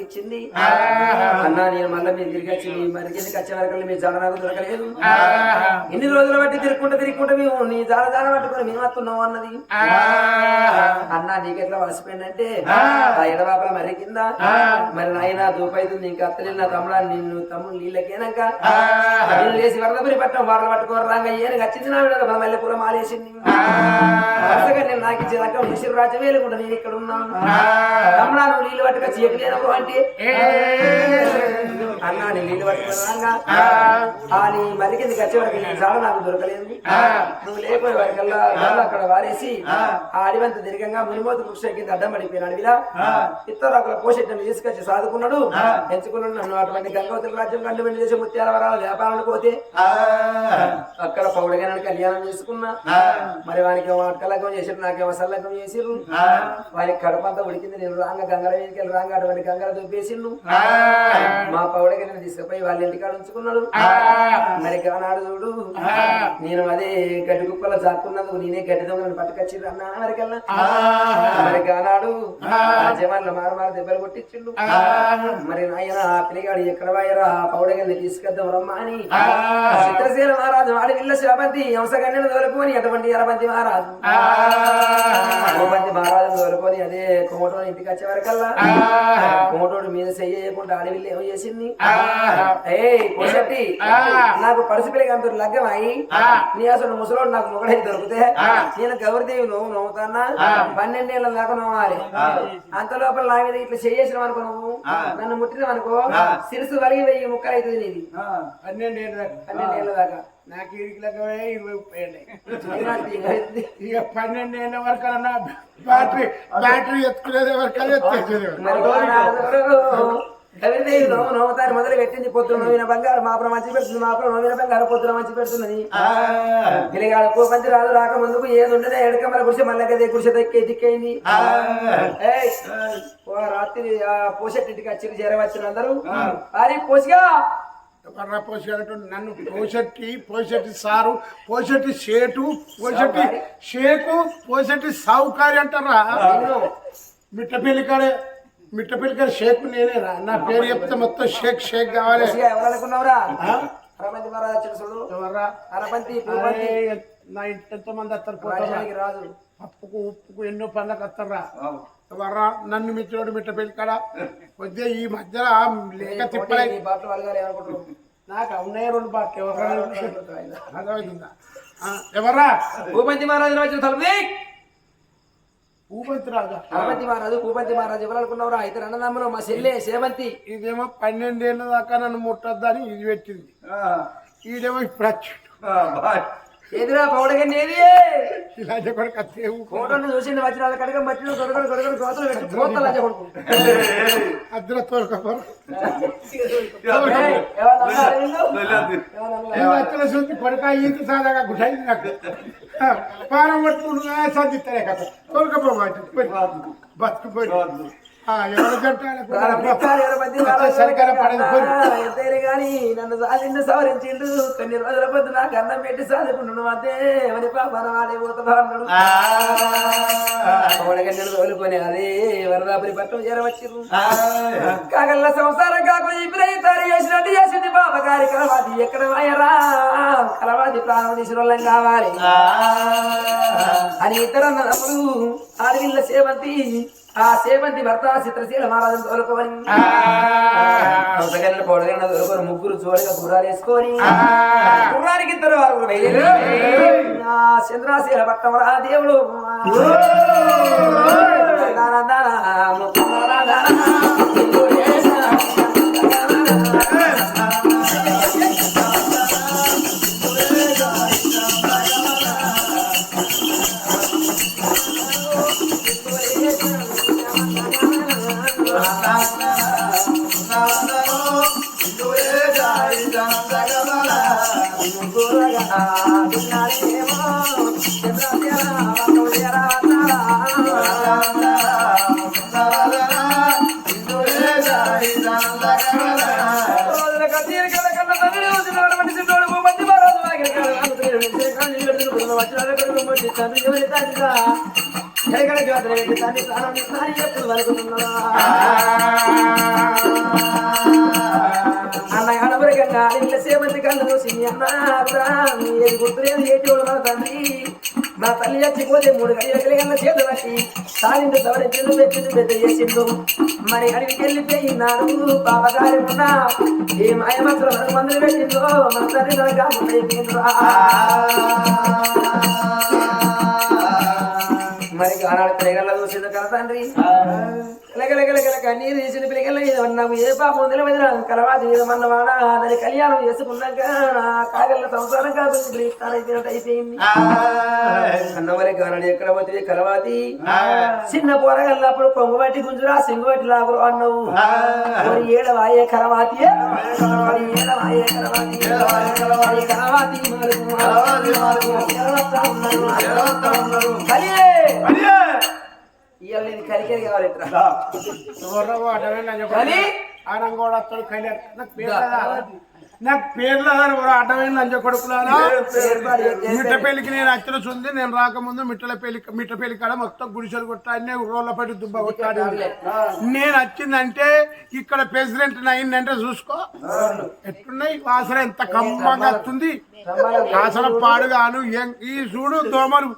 ఇచ్చింది అన్న నేను మళ్ళీ మీరు తిరిగి వచ్చి మీ మరికెళ్ళి వచ్చే వరకు మీ జాడ నాకు దొరకలేదు? ఎన్ని రోజులు బట్టి తిరుక్కుంటా తిరుక్కుంటా మేము నీ జాడ జాడ పట్టుకుని మేము వస్తున్నావు అన్నది. అన్న నీకెట్లా వలసిపోయిందంటే ఆ. ఎడబాబా మరి కింద మరి నాయన దూపైతుంది ఇంకా అత్తలేదు నా తమ్ముడా నిన్ను తమ్ముడు నీళ్ళకేనాక నేను లేచి వరదపురి పట్టం వాడలు పట్టుకోరు రాగా ఏను వచ్చింది నా విడ మల్లెపూల మాలేసింది. నేను నాకు ముసిరు రాజ్యం వేలుకుంటా నేను ఇక్కడ ఉన్నాను. తమ్ముడా నువ్వు నీళ్ళు పట్టుక చీకలేనప్పుడు అంటే అన్నా నేను నీళ్ళు పట్టుకున్నాగా ఆ. నీ మరి కిందకి వచ్చే వరకు జాడ నాకు దొరకలేదు. నువ్వు లేకపోయే వరకల్లా అక్కడ వారేసి ఆ. అడివంత దీర్ఘంగా మునిమోతు వృక్ష కింద అడ్డం పడిపోయిన అడవిలా ఇతరుల పోషెట్టు తీసుకొచ్చి సాదుకున్నాడు. ఎంచుకున్నాడు నన్ను. అటువంటి గంగవతుల రాజ్యం కండు వెండి చేసే ముత్యాల వరాల వ్యాపారానికి పోతే అక్కడ పౌడగానే కళ్యాణం చేసుకున్నా. మరి వానికి అటకలగ్గం చేసారు నాకేమో సల్లగ్గం చేసిర్రు. వానికి కడపంతా ఉడికింది. నేను రాంగ గంగల వెళ్ళి రాంగ అటువంటి గంగల దొబ్బేసిండు మా పౌడగా నేను తీసుకుపోయి వాళ్ళ ఇంటికాడ ఉంచుకున్నాడు. మరి కానాడు చూడు. నేను అదే గడ్డి కుప్పలో జాక్కున్నందుకు నేనే గడ్డి దొంగలను పట్టుకొచ్చిండ్రు అన్నా వరకల్లా మరి కానాడు జవాన్లు మారు మారు దెబ్బలు కొట్టించిండు. మరి నాయన ఆ పిల్లగాడు ఎక్కడ వాయరా? ఆ పౌడగల్ని తీసుకొద్దాం రమ్మా అని. చిత్రశీల మహారాజు వాడి విల్ల శివపంతి హంసగన్యను తోలుకొని అటువంటి ఎరపంతి మహారాజు. మహారాజు తోలుకొని అదే కోమటోని ఇంటికి వచ్చే వరకల్లా. కోమటోడు మీద చెయ్యకుండా అడవిల్లు ఏమో చేసింది పోషట్టి నాకు పరిసిపిల్లకి అంత లగ్గం అయి నీ అసలు ముసలోడు నాకు మొగడై దొరికితే నేను గౌరదేవి నువ్వు నవ్వుతానా పన్నెండేళ్ళ దాకా నవ్వాలి అంత లోపల నా మీద ఇట్లా చేసిన అనుకో నువ్వు. నన్ను ముట్టిన అనుకో సిరుసు వలిగి వెయ్యి ముక్కలు అవుతుంది నీది. పన్నెండు ఏళ్ళ దాకా. పన్నెండేళ్ళ దాకా. నాకు ఇరికి లెక్కమే ఇరవై ముప్పై ఇంకా ఇది. ఇక పన్నెండు ఏళ్ళ వరకు అన్న బ్యాటరీ బ్యాటరీ ఎత్తుకునేది వరకు ఎత్తేసేది మరి గౌరీదేవి నవ్వు నవ్వుతారు మొదలు పెట్టింది పొద్దున నవ్విన బంగారు మాపురం మంచి పెడుతుంది మాపురం నవ్విన బంగారు పొద్దున మంచి పెడుతున్నది పిల్లగాడు కోపంచి రాదు రాక ముందుకు ఏది ఉండదే ఎడకమ్మల గుడిసె మళ్ళీ గదే గుడిసె దక్కే దిక్కైంది రాత్రి ఆ పోషెట్టింటికి వచ్చి చేరవచ్చిన అందరూ. అరే పోసిగా ఎవర్రా పోసేటట్టు నన్ను పోషెట్టి పోషెట్టి సారు పోషెట్టి షేటు పోషెట్టి షేకు పోషెట్టి సావుకారి అంటారా? మిట్టపల్లి కాడే. మిట్టపల్లి కాడ షేక్ నేనేరా. నా పేరు చెప్తే మొత్తం షేక్ షేక్ కావాలి. పోసిగా ఎవరు అనుకున్నావురా? ఆ? అరపంతి మహారాజు వచ్చిన చూడు ఎవర్రా? అరపంతి పూపంతి అరే, నా ఇంటి ఎంతమంది వస్తారు పోతారా రాజానికి రాజు. పప్పుకు ఉప్పుకు ఎన్నో పనులకు వస్తారా ఎవర్రా? నన్ను మిత్రుడు మిట్టపల్లి కాడ. కొద్దిగా ఈ మధ్యలో లేక తిప్పలై నాకు ఉన్నాయి రెండు బాట్లు. ఎవరా భూపంతి మహారాజు వచ్చిన తలుపు భూపతి రాజా గణపతి మహారాజు భూపతి మహారాజు ఎవరు అనుకున్నావురా ఇద్దరు అన్నదమ్ములు మా చెల్లె సేవంతి ఇదేమో పన్నెండేళ్ళ దాకా నన్ను ముట్టొద్దని ఇది పెట్టింది ఈడేమో ఇప్పుడు వచ్చిండు ఎదురా పౌడగండి ఏది ఇలా కొడుకు ఫోటోని చూసిండు వచ్చిన కడగ మట్టిలో కొడుకొని కొడుకొని కోతలు పెట్టి కోతలు కొడుకు అద్దర కొడుక ఈత సాదాగా నాకు పారం పట్టుకుని సంధిస్తారే కదా తోలుకపో బతుకుపోయి ఎవరు ప్రారంభించాలి, ఎవరు మధ్య మహారాజు పడదు గాని నన్ను సాధిండు సవరించిండు. కొన్ని రోజుల పొద్దు నాకు అన్నం పెట్టి సాదుకుంటున్నాను అదే ఎవరి పాపన వాడే పోతుందా అన్నాడు. పౌడగండి తోలుకొని అదే వరదాపురి పట్టం చేరవచ్చిర్రు. కాగల్ల సంసారం కాకుండా ఇప్పుడు తయారు చేసినట్టు చేసింది బాబా గారి కలవాది. ఎక్కడ వాయరా కలవాది ప్రాణం తీసిన వాళ్ళం కావాలి అని ఇతర నమ్ముడు ఆడవిల్ల సేవంతి ఆ సేవంతి భర్త చిత్రశీల మహారాజు తోలుకోవని అవసగల్ల పొడగన్న తోలుకొని ముగ్గురు చూడగా గుర్రాలు వేసుకొని గుర్రానికి ఇద్దరు వారు చంద్రాశీల పట్టం రా దేవుడు లింగం గడగల ముగ్గురగా ఉన్నారేమో ఎక్కడ జ్యోతి తండ్రి ప్రాణాన్ని ఎప్పుడు వరకుతున్నా కనబరకంగా ఇంట్లో కళ్ళు చూసి ఏది గుర్తులేదు ఏటి మన తండ్రి? మా తల్లి చచ్చిపోతే మూడు గడియలు కన్నా చేతులు పట్టి తాలింటి సవరించిండు పెట్టిండు పెద్ద చేసిండు. మరి అడిగి వెళ్ళిపోయినాడు బాబగారి ఉన్నా ఏ మాయమత్రం మనకు మందులు పెట్టిందో మన తల్లి నడక మరి ఆనాడు పిల్లగల్ల చూసిండు కదా తండ్రి? లెగలగలగల కన్నీరు తీసిన పిల్లగల్ల నాకు ఏ పాపం ఉందిలే కలవాది ఏదమన్నవాడ దాని కళ్యాణం చేసుకున్నాక కాగల్ల సంసారం కాదు ఇప్పుడు ఇస్తానైపోయినట్టు అయిపోయింది. అన్నవరే గానాడు ఎక్కడ పోతే కలవాతి? చిన్న పోరగల్లప్పుడు కొంగు బట్టి గుంజురా సింగు బట్టి లాగురు అన్నావు. మరి ఏడవాయే కలవాతి? ఏడవాయే కలవాతి? కలవాతి. కలియే! ఇవాళ నేను కలికేది కావాలి ఇట్లా. ఎవరో అడవి లంజ కానీ? ఆనంగా కూడా వస్తాడు కళ్యాణ్ నాకు పేరు? నాకు పేర్లు అడ్డమైన లంజ కొడుకులారా? మిట్ట పెళ్ళికి నేను అచ్చిన చూంది నేను రాకముందు మిట్టల పెళ్ళి మిట్ట పెళ్ళి కాడ మొత్తం గుడిసెలు కొట్టాడినే రోడ్ల పట్టి దుబ్బ కొట్టాడి. నేను వచ్చిందంటే ఇక్కడ ప్రెసిడెంట్ అయిందంటే చూసుకో. ఎట్టున్నాయి? వాసన ఎంత కమ్మంగా వస్తుంది. వాసన పాడుగాను ఈ చూడు దోమలు.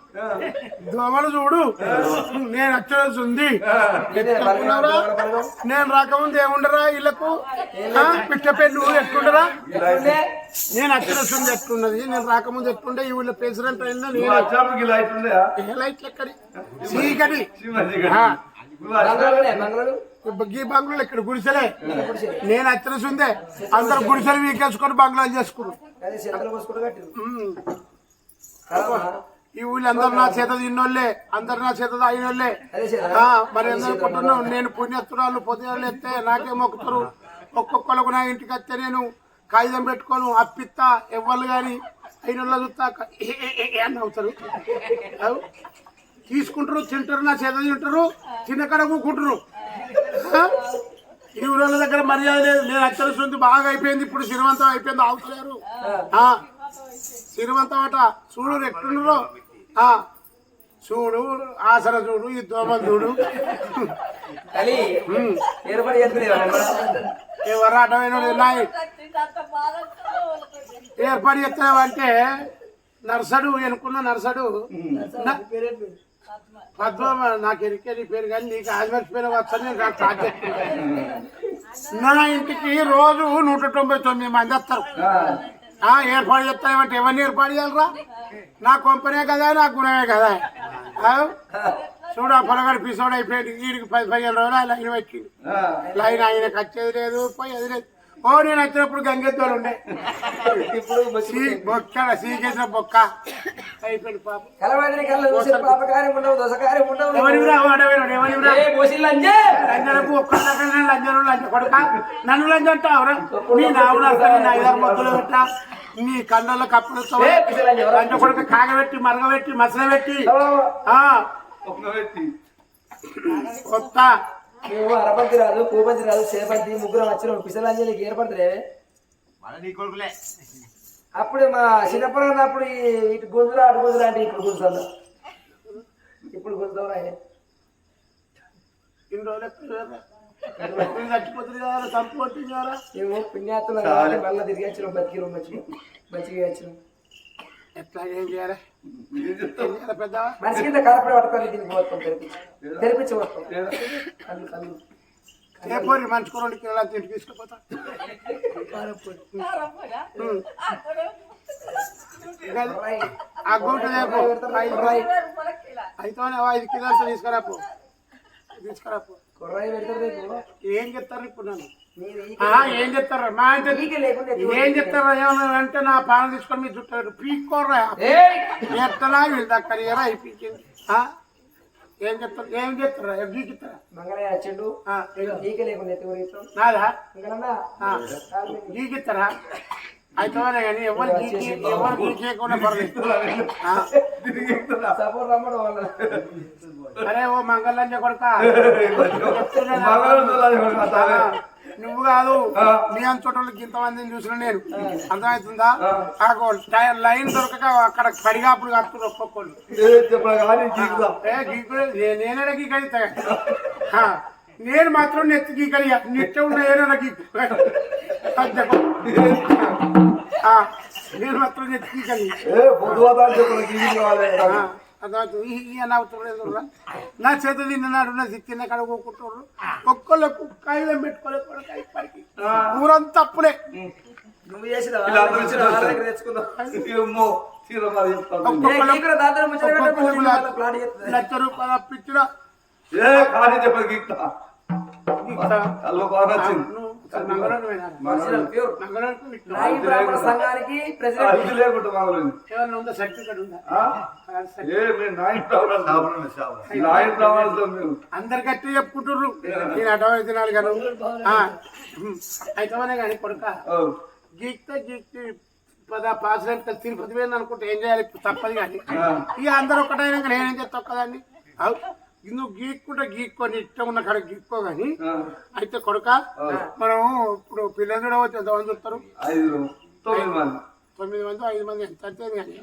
దోమలు చూడు. నేను వచ్చిన ఉంది ఎట్టుకున్నారా నేను రాకముందు ఏముండరా ఇళ్ళకు పిట్ట పెళ్ళి ఎట్టుండరా నేను సుంది ఎట్లున్నది నేను రాకముందు ఎట్లుండే ఈ ఊళ్ళో ప్రెసిడెంట్ అయిందా నేను లైట్లు ఎక్కడి చీకటి. ఈ బంగ్లాలు ఇక్కడ గుడిసెలే. నేను వచ్చిన సుందే అందరు గుడిసెలు వీకేసుకొని బంగ్లాలు చేసుకున్నారు. కలవా? ఈ ఊళ్ళో అందరు నా చేత తిన్నోళ్ళే. అందరు నా చేత ఆ, మరి అందరూ పుట్టినాం నేను పుణ్యస్తురాలు పొద్దున ఎత్తే నాకే మొక్కుతారు? ఒక్కొక్కరికి నా ఇంటికి వస్తే నేను కాగితం పెట్టుకోను అప్పిత్తా ఎవ్వరు కానీ అయిన చూస్తా అని అవుతారు అవు. తీసుకుంటారు తింటారు నా చేత తింటారు చిన్న కడ కూకుంటారు? ఈ ఊళ్ళ దగ్గర మర్యాద లేదు నేను అచ్చరుస్తుంది బాగా అయిపోయింది ఇప్పుడు శ్రీమంతం అయిపోయింది అవుతలేరు ఆ. శ్రీమంతం అట చూడు ఎట్లున్నారో ఆ. చూడు ఆసర చూడు ఈ దోమలు చూడు ఏర్పాటు ఎవరు అడ్డమైన ఉన్నాయి ఏర్పాటు చేస్తావంటే నర్సడు ఎనుకున్న నర్సడు. పద్మ నాకు ఎరికే నీ పేరు కానీ నీకు ఆదివాసి పేరు వచ్చని నేను. నా ఇంటికి రోజు నూట తొంభై తొమ్మిది మంది వస్తారు. ఏర్పాటు చేస్తామంటే ఎవరిని ఏర్పాటు చేయాలరా? నా కొంపనే కదా నా గుణమే కదా? చూడు ఆ పొలగాడు పిసోడు అయిపోయింది వీడికి పది పదిహేను రోజులు ఆ లైన్ వచ్చింది లైన్ ఆయనకు వచ్చేది లేదు పోయేది లేదు. ఓ నేను వచ్చినప్పుడు గంగెద్దోలు ఉండే. ఇప్పుడు బొక్క సీకేసిన బొక్క. అయిపోయింది పాప. లంజను లంజ. కొడుక. నన్ను లంజ అంటావురా నీ నావున నీ ఐదారు మొక్కలు పెట్టా. నీ కళ్ళల్లో కప్పులు? లంజ కొడుక కాగబెట్టి మరగబెట్టి మసలబెట్టి. ఆ. కొత్త. నువ్వు అరపంతి రాదు పూపంతి రాదు సేపంతి ముగ్గురు వచ్చిన పిసలంజలికి ఏర్పడతలే. అప్పుడు మా చిన్నప్పుడు అప్పుడు ఈ- ఇటు గుంజులు అటు గుంజులు అంటే ఇప్పుడు గుంజుతుందా ఇప్పుడు గుంజుతావు ఇన్ని రోజులు చచ్చిపోతుంది కదా చంపుకొట్టింది కదా. మేము పుణ్యాత్తులు మళ్ళీ తిరిగి వచ్చినాం బతికి మంచి మంచిగా వచ్చినాం ఎట్లా ఏం చేయాలి? పెద్ద మనిషి కింద కరపడి పట్టుకొని దీనికి పోతాం తెరిపించి తెరిపించి వస్తాం రెండు కిలోల తీసుకుపోతా ఆ గుంట రేపు అయితే ఐదు కిలోలు తీసుకురాపు. తీసుకురాపు. ఏం చెప్తారు ఇప్పుడు నన్ను? ఏం చెప్తారు? మా ఎత్తి ఏం చెప్తారు? ఏమన్నా అంటే నా పాలన తీసుకొని మీరు చుట్టారు పీక్కోర్రా దక్కని ఎరా అయిపోయింది? ఏం చెప్తారు? ఏం చెప్తారా? గీకిస్తారా మంగళయ్య ఆ, నీకే లేకుండా నాదా? గీకిస్తారా అయితే కానీ ఎవరు గీకి ఎవరు గీకేయకుండా పర్లేదు అరే ఓ మంగళంజ కొడుక. నువ్వు కాదు. నీ అంతటోళ్ళకి ఇంతమందిని చూసిన నేను. అర్థమవుతుందా? ఆగో టైర్ లైన్ దొరకక అక్కడ పడిగాపుడు కడుతున్నారు ఒక్కొక్కళ్ళు. నేనే గీకడితా నేను మాత్రం నెత్తి గీకలి నెత్తి ఉన్న ఏదైనా నేను మాత్రం నెత్తి గీకలి అర్థమవుతుంది ఈ- ఈ అని అవుతున్నారు నా చేత నా తిన్న కాడ కొట్టుకుంటారు ఒక్కళ్ళకు కాగితం పెట్టుకోలేదు పైకి ఊరంతా అప్పుడే. నువ్వు చేసిన. లక్ష రూపాయలు అప్పించిన. ఏ కానీ చెప్పదు గీత ఇస్తా. కళ్ళు బాగా సంఘానికి ప్రెసిడెంట్. లేకుండా మామూలు ఏమన్నా ఉందా? సర్టిఫికెట్. ఉందా అందరికి అట్టే చెప్పుకుంటుర్రు. నేను అటవై తినాలి గాను. అయితే కానీ కొడుక. ఓ, గీక్తే గీక్తే పద పాస్ రేపు తిరుపతి పోయింది అనుకుంటే ఏం చేయాలి? తప్పదు కానీ. ఇక అందరూ ఒకటైనా నేనేం చేస్తా ఒక్కదాన్ని? అవు. నువ్వు గీక్కుంటే గీక్కొని ఇష్టం ఉన్న కాడ గీక్కో కానీ అయితే కొడుక మనం ఇప్పుడు పిల్లలు కూడా ఎంతమంది వస్తారు తొమ్మిది మంది. ఐదు మంది ఎంత అంతే కానీ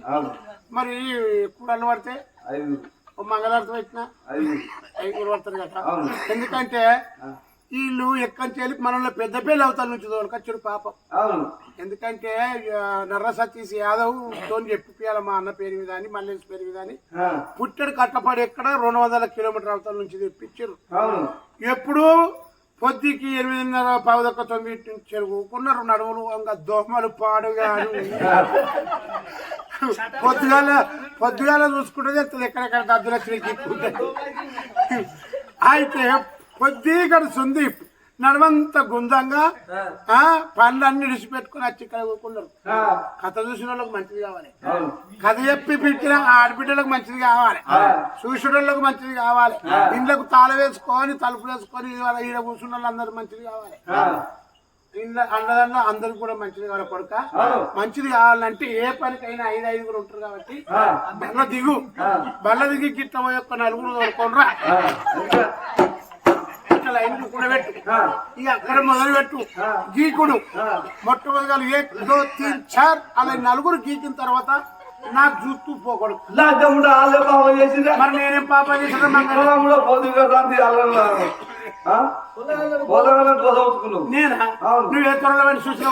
మరి కూడలు పడితే? మంగళవారం పెట్టినా? ఐదు ఐదుగురు పడతారు కదా. ఎందుకంటే వీళ్ళు ఎక్కడి మనలో పెద్ద పెళ్ళి అవతల నుంచి దొరకొచ్చాడు పాపం. ఎందుకంటే నర్ర సతీష్ యాదవ్ తోని చెప్పియాల మా అన్న పేరు మీద అని మల్లేష్ పేరు మీద అని పుట్టడు కట్టపాడు ఎక్కడ? రెండు వందల కిలోమీటర్ అవతల నుంచి తెప్పించారు. ఎప్పుడు పొద్దుకి ఎనిమిదిన్నర పదొక్క తొమ్మిది నుంచి చెరుకున్నారు నడుములు ఇంకా దోమలు పాడుగా పొద్దుగాల పొద్దుగాల చూసుకుంటే ఎక్కడెక్కడ దద్దుల చిరికింటుంటాయి అయితే పొద్దు గడుస్తుంది నడవంత గుందంగా ఆ. పనులన్నీ విడిచిపెట్టుకుని వచ్చి ఇక్కడ కూకున్నారు ఆ, కథ చూసిన వాళ్ళకి మంచిది కావాలి. కథ చెప్పి పెట్టిన ఆడబిడ్డలకు మంచిది కావాలి. చూసేటోళ్ళకు మంచిది కావాలి. ఇండ్లకు తాళ వేసుకొని తలుపులు వేసుకొని ఈడ కూర్చున్న వాళ్ళందరూ మంచిది కావాలి. ఆ, ఇండ్ల అండదండ అందరికి కూడా మంచిది కావాలి కొడుక. మంచిది కావాలంటే ఏ పనికైనా ఐదు ఐదుగురు ఉంటారు కాబట్టి బల్ల దిగు. బల్ల దిగి గిట్ట పోయి ఒక్క నలుగురు తోలుకోనరా ఆ, ఇంకా ఇట్లా లైన్ కూడా పెట్టు ఇక అక్కడ మొదలు పెట్టు గీకుడు. మొట్టమొదటిగా ఏక్ దో తీన్ చార్. అలా నలుగురు గీకిన తర్వాత నాకు జుత్తు పోకూడదు. ఆలే చేసిందే మరి నేనేం పాప చేసిన పొద్దుగా కోసవుతున్నావు నేనా. నువ్వు ఏ త్వరలో చూసిన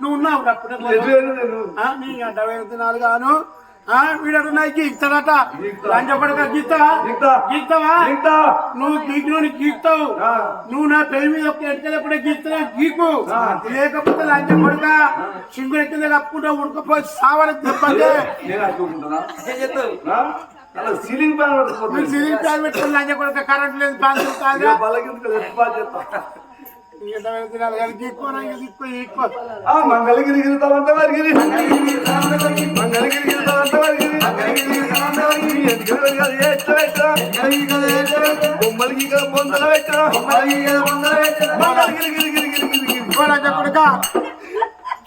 నువ్వు ఉన్నావు అప్పుడే నేను ఆ, నీ అడ్డవై దినాలు గాను ఆ వీడట నాకు గీక్తాడట లంచ పడక గీతా గీక్తా. గీక్తావా ఇంకా నువ్వు గీకు గీక్తావు ఆ. నువ్వు నా పెళ్ళి మీద ఒక ఎట్టుకెళ్ళప్పుడే గీస్తున్నా గీకు. లేకపోతే లంచ పడక సింగు ఎక్కిందే కప్పుకుంటా ఉడకపోయి సావని అలా సీలింగ్ ఫ్యాన్ పెట్టుకుని లంచ పడక కరెంట్ లేదు ఫ్యాన్ మంగళగిరి గిరితావంత వరిగిరి మంగళగిరి గిరితావంత వరిగిరి బొమ్మలకి బొందల పెట్టరా మంగళగిరి గిరిగిరి గిరిగిరి గిరి గిరి గిరి లంచ కొడక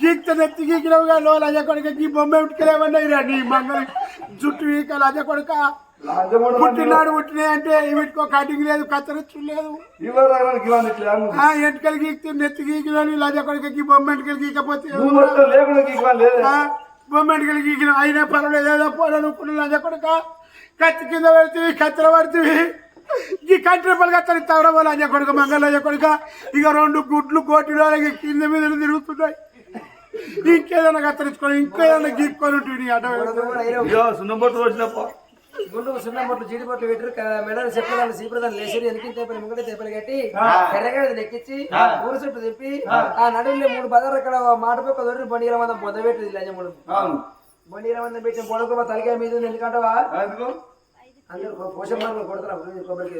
గీక్త నెత్తి గీకినవుగా లో లంచ కొడక గీ బొమ్మ ఎట్టుకెళ్ళేవన్నా నీ మంగళ జుట్టు వీక లంచ కొడక పుట్టినాడు పుట్టినాయి అంటే వీటికో కటింగ్ లేదు కత్తరచ్చు లేదు ఎంటికలు గీక్తే నెత్తి గీకిన లంచ కొడకకి బొమ్మ ఎంటికలు గీకపోతే బొమ్మ ఎంటికలు గీకిన అయినా పర్వాలేదు ఏదో పోలను లంచ కొడక కత్తి కింద పడుతుంది కత్తెర పడుతుంది ఈ కంటి రూపాయలు కత్తరి తవరబో లంచ కొడక మంగళ లంచ కొడక ఇక రెండు గుడ్లు కోటిలో కింద మీద తిరుగుతున్నాయి. ఇంకేదైనా కత్తరించుకొని ఇంకేదైనా గీక్కొని ఉంటుంది అడ్డ ఇదో సున్నపట్టు వచ్చినప్పుడు గుండు సున్న బొట్లు జీడి బొట్లు పెట్టరు మెడలు చెప్పదాన్ని సీప్రదాన్ని లేచి ఎనికి తేపలు ముంగడి తేపలు కట్టి ఎర్రగడ్డ లెక్కించి ఊరు చుట్టూ తిప్పి ఆ. నడువులో మూడు బజార్ అక్కడ మాట పక్క దొరికి బండిల మందం పొద్దు పెట్టింది లంజముడు బండిల మందం పెట్టిన పొడకు తలకాయ మీద ఉంది. ఎందుకంటవా? ఎందుకు? అందరూ పోషణ కొడుతున్నారు కొబ్బరికి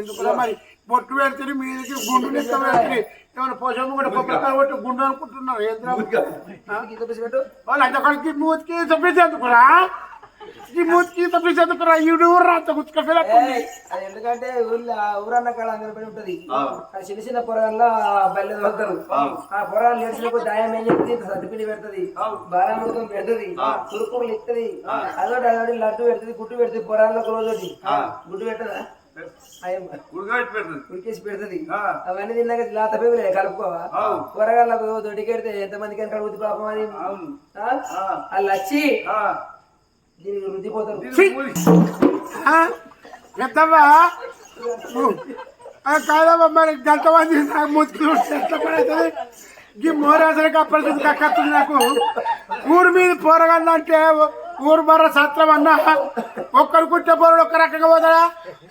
ఎందుకు మరి? బొట్టు పెడితే మీదకి గుండు ఏమైనా పోషమ్మ కూడా కొబ్బరికాయ కొట్టి గుండు అనుకుంటున్నారు? ఏంద్రా వాళ్ళు మూతికి ఈ మూతికి తప్పించేందుకురా ఈడు రాత గుచ్చుకపోయినట్టు ఏయ్, అది ఎందుకంటే ఊర్లో ఊరన్న కాడ అందరి పని ఉంటది. ఆ. చిన్న చిన్న పొరగల్లో బల్లె తోలుతారు. ఆ. పొరగాలు నేర్చినప్పుడు దాయం ఏం చెప్తుంది సర్టిఫికెట్ పెడుతుంది. బారామృతం పెడుతుంది. తురుకులు ఇస్తుంది అదొకటి అదొకటి లడ్డు పెడుతుంది గుట్టు పెడుతుంది పొరాల్లో రోజు గుడ్డు పెట్టదా? ఉడికేసి పెడుతుంది. అవన్నీ తిన్నాక లాత పేగులే కలుపుకోవా. కూరగాయలకు దొడ్డికెడితే ఎంతమందికి అని కడుగుతుంది పాపం అది. వాళ్ళు వచ్చి ఆ. కాదమ్మా మరి గంట మంది నాకు ముత్తులు ఎట్లా ఈ మోరాసరికి అప్పటికి కక్కత్తుంది నాకు. ఊరి మీద పోరగండి అంటే ఊరు మర్ర సత్రం అన్నా. ఒక్కరు కుట్టే పోరడు ఒక్క రకంగా పోతాడా?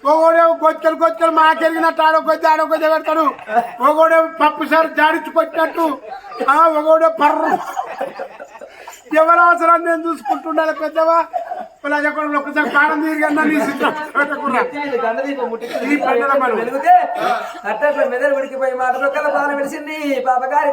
ఒకడే గొచ్చలు గొచ్చలు మాకెరిగినట్టు ఆడో గొద్ది ఆడో గొద్ది పెడతాడు. ఒకడే పప్పు సార్ జాడించి కొట్టినట్టు. ఒకడే పర్రు. ఎవరి అవసరం నేను చూసుకుంటుండాలి పెద్దవా? ప్రజాకొండలు ఒక్కసారి కారం తిరిగన్నా నీ అట్లా మెదడు ఉడికిపోయి మాట రొక్కల ప్రాణం విడిచింది పాపగారి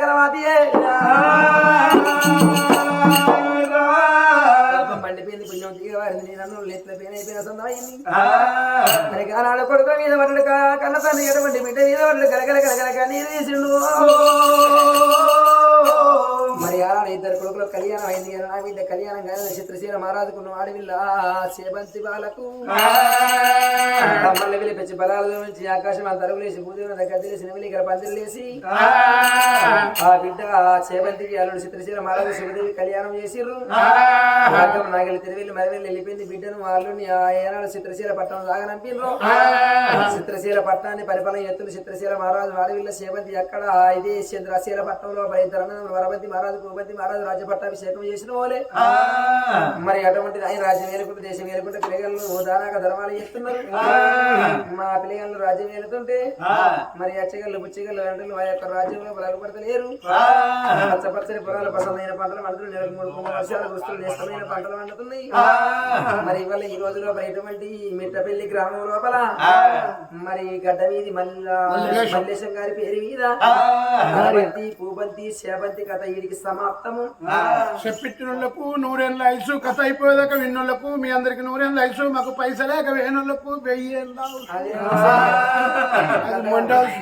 కానాడు కొడుకు మీద పడ్డడు కన్న తండ్రి ఎటువంటి బిడ్డ మీద పడ్డడు? గలగల గలగల నీరు తీసిండు మరి ఆడ ఇద్దరు కొడుకులు కళ్యాణం అయింది కదా నా బిడ్డ కళ్యాణం కానీ చిత్రశీల మహారాజుకున్న ఆడవిల్ల సేబంతి బాలకు. మమ్మల్ని పిలిపించి బలాలు నుంచి ఆకాశం అంత అరుగులేసి భూదేవుని దగ్గర తెలిసి నెమిలి ఇక్కడ పందిరిలేసి ఆ బిడ్డ చేపంతికి అల్లుడు చిత్రశీల మహారాజు శివదేవి కళ్యాణం చేసిర్రు. మార్గం నాగలి తిరిగి మరివెళ్ళి వెళ్ళిపోయింది బిడ్డను వాళ్ళని ఆ ఏనాడు చిత్రశీల పట్టణం సాగనంపిర్రు చిత్రశీల పట్టణాన్ని పరిపాలన ఎత్తులు చిత్రశీల మహారాజు వాడవిల్ల సేవంతి అక్కడ ఇదే చంద్రశీల పట్టణంలో ఇద్దరు అన్నదమ్ములు మహారాజు మహారాజు భూపతి మహారాజు రాజ్య పట్టాభిషేకం చేసిన వాళ్ళే. మరి అటువంటిది ఆయన రాజ్యం ఏలుకుంటే దేశం ఏలుకుంటే పిల్లగాళ్ళు దానాక ధర్మాలు చేస్తున్నారు. మా పిల్లగాళ్ళు రాజ్యం ఏలుతుంటే మరి అచ్చగళ్ళు బుచ్చగళ్ళు అంటే ఆ యొక్క రాజ్యంలో బలపడతలేరు పచ్చపచ్చని పొలాలు పసందైన పంటలు పండుతున్న నెలకు మూడు మూడు వర్షాలు దుస్తులు నేస్తమైన పంటలు పండుతున్నాయి. మరి ఇవాళ ఈ రోజులో ఎటువంటి మిట్టపల్లి గ్రామం లోపల మరి గడ్డ మీది మల్ల మల్లేశం. గారి పేరు మీద బంతి పూబంతి సేబంతి కథ వీడికి సమాప్తము. చెప్పిచ్చినోళ్ళకు నూరేళ్ళ ఐసు కథ అయిపోయేదాకా విన్నోళ్ళకు మీ అందరికి నూరేళ్ళ ఐసు మాకు పైసలేక వేనోళ్ళకు వెయ్యి ఏళ్ళ అదే. అది మొండ హౌస్